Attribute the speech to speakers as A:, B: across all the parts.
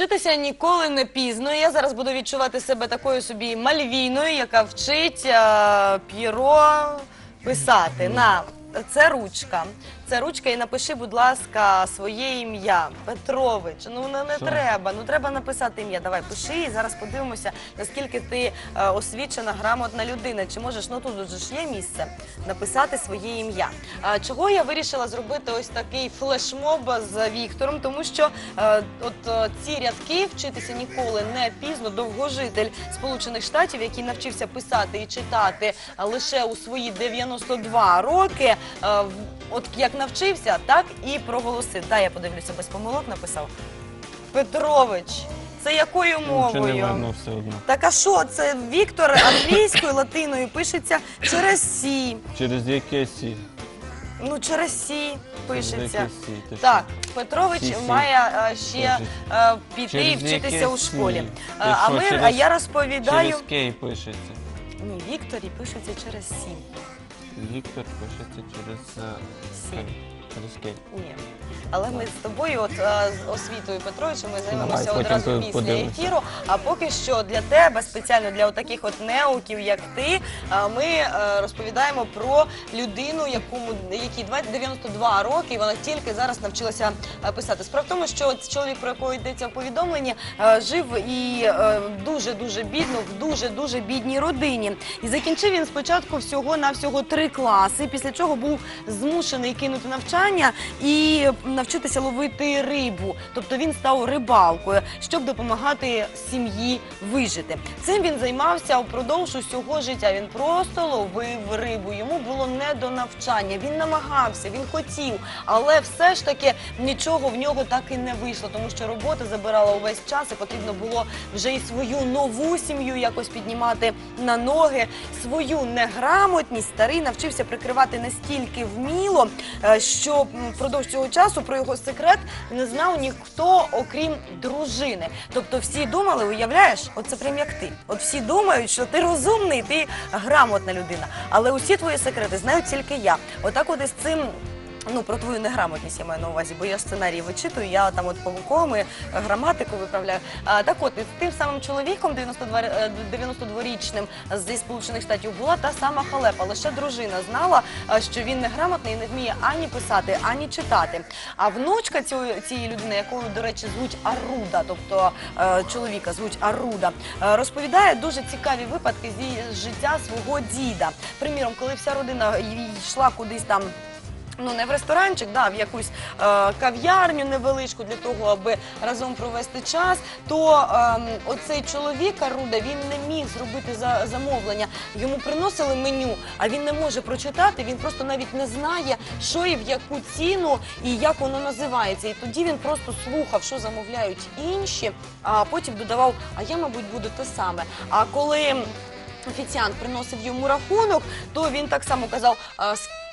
A: Вчитися ніколи не пізно. Я зараз буду відчувати себе такою собі мальвіною, яка вчить е, п'єро писати. На це ручка. Це ручка, і напиши, будь ласка, своє ім'я. Петрович. Ну не, не
B: Що?
A: треба. Ну треба написати ім'я. Давай пиши і зараз подивимося, наскільки ти е, освічена, грамотна людина. Чи можеш ну тут же ж є місце написати своє ім'я. Чого я вирішила зробити ось такий флешмоб з Віктором? Тому що е, от е, ці рядки вчитися ніколи не пізно. Довгожитель Сполучених Штатів, який навчився писати і читати е, лише у свої 92 роки. е, в- От як навчився, так і проголосив. Дай я подивлюся, без помилок написав. Петрович, це якою
B: Нічого не
A: мовою?
B: видно все одно.
A: Так а що, це Віктор англійською, латиною пишеться через Сі.
B: Через яке сі?
A: Ну, через Сі
B: Через
A: пишеться.
B: яке сі? Ти що?
A: Так, Петрович
B: Сі-сі.
A: має е, ще е, піти і
B: Через
A: вчитися
B: яке
A: у
B: Сі?
A: школі.
B: Ти
A: Е, а
B: що,
A: ми,
B: через-
A: а я розповідаю.
B: Через кей пишеться.
A: Ні, Вікторі пишеться через Сі.
B: Віктор пишеться через е,
A: Сі.
B: Кей.
A: Ні. Але ми з тобою, от е, з освітою Петровичем, ми займемося
B: Давай, потім
A: одразу після
B: подивимося.
A: ефіру. А поки що для тебе, спеціально для таких от неуків, як ти, е, ми е, розповідаємо про людину, якому якій 20 92 роки, і вона тільки зараз навчилася е, писати. Справа в тому, що от чоловік, про якого йдеться в повідомленні, е, жив і дуже дуже бідно в дуже дуже бідній родині. І закінчив він спочатку всього на всього три класи, після чого був змушений кинути навчання і навчитися ловити рибу. Тобто він став рибалкою, щоб допомагати сім'ї вижити. Цим він займався впродовж усього життя. Він просто ловив рибу. Йому було не до навчання. Він намагався, він хотів, але все ж таки нічого в нього так і не вийшло, тому що робота забирала увесь час, і потрібно було вже і свою нову сім'ю якось піднімати на ноги. Свою неграмотність старий навчився прикривати настільки вміло, е, що впродовж цього часу про його секрет не знав ніхто, окрім дружини. Тобто всі думали, уявляєш, от це прям як ти. От всі думають, що ти розумний, ти грамотна людина. Але усі твої секрети знають тільки я. Отак от із цим. Ну, про твою неграмотність я маю на увазі, бо я ж сценарії вичитую, я там от помилковими граматику виправляю. А, так от, із тим самим чоловіком, 92, е, 92-річним зі Сполучених Штатів, була та сама халепа. Лише дружина знала, е, що він неграмотний і не вміє ані писати, ані читати. А внучка цієї, цієї людини, якою, до речі, звуть Аруда, тобто е, чоловіка звуть Аруда, е, розповідає дуже цікаві випадки зі життя свого діда. Приміром, коли вся родина йшла кудись там. Ну, не в ресторанчик, да, в якусь е, кав'ярню невеличку для того, аби разом провести час, то ем, оцей чоловік Аруда, він не міг зробити за, замовлення. Йому приносили меню, а він не може прочитати, він просто навіть не знає, що і в яку ціну і як воно називається. І тоді він просто слухав, що замовляють інші, а потім додавав, а я, мабуть, буду те саме. А коли офіціант приносив йому рахунок, то він так само казав.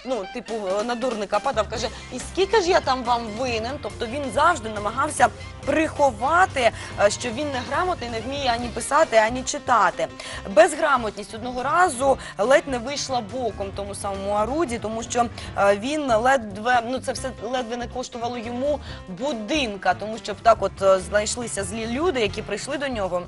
A: «А, с- Ну, типу, на дурника падав, каже, і скільки ж я там вам винен? Тобто він завжди намагався приховати, е, що він неграмотний, не вміє ані писати, ані читати. Безграмотність одного разу ледь не вийшла боком тому самому Аруді, тому що е, він ледве, ну це все ледве не коштувало йому будинка, тому що так от е, знайшлися злі люди, які прийшли до нього.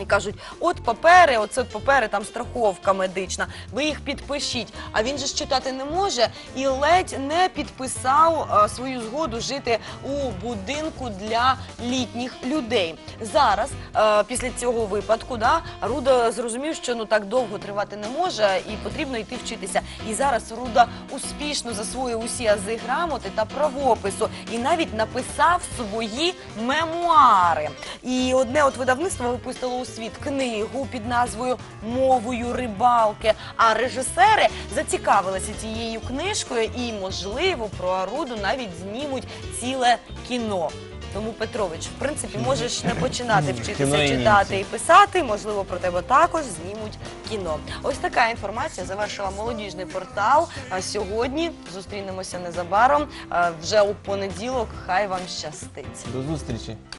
A: І кажуть, от папери, оце папери, там страховка медична, ви їх підпишіть. А він же ж читати не може і ледь не підписав е, свою згоду жити у будинку для літніх людей. Зараз, е, після цього випадку, да, Руда зрозумів, що ну так довго тривати не може і потрібно йти вчитися. І зараз Руда успішно засвоїв усі ази грамоти та правопису і навіть написав свої мемуари. І одне от видавництво випустило у світ книгу під назвою Мовою рибалки. А режисери зацікавилися цією книжкою і, можливо, про Аруду навіть знімуть ціле кіно. Тому Петрович, в принципі, можеш не починати вчитися читати і писати. Можливо, про тебе також знімуть кіно. Ось така інформація завершила молодіжний портал. А сьогодні зустрінемося незабаром. Вже у понеділок. Хай вам щастить.
B: До зустрічі.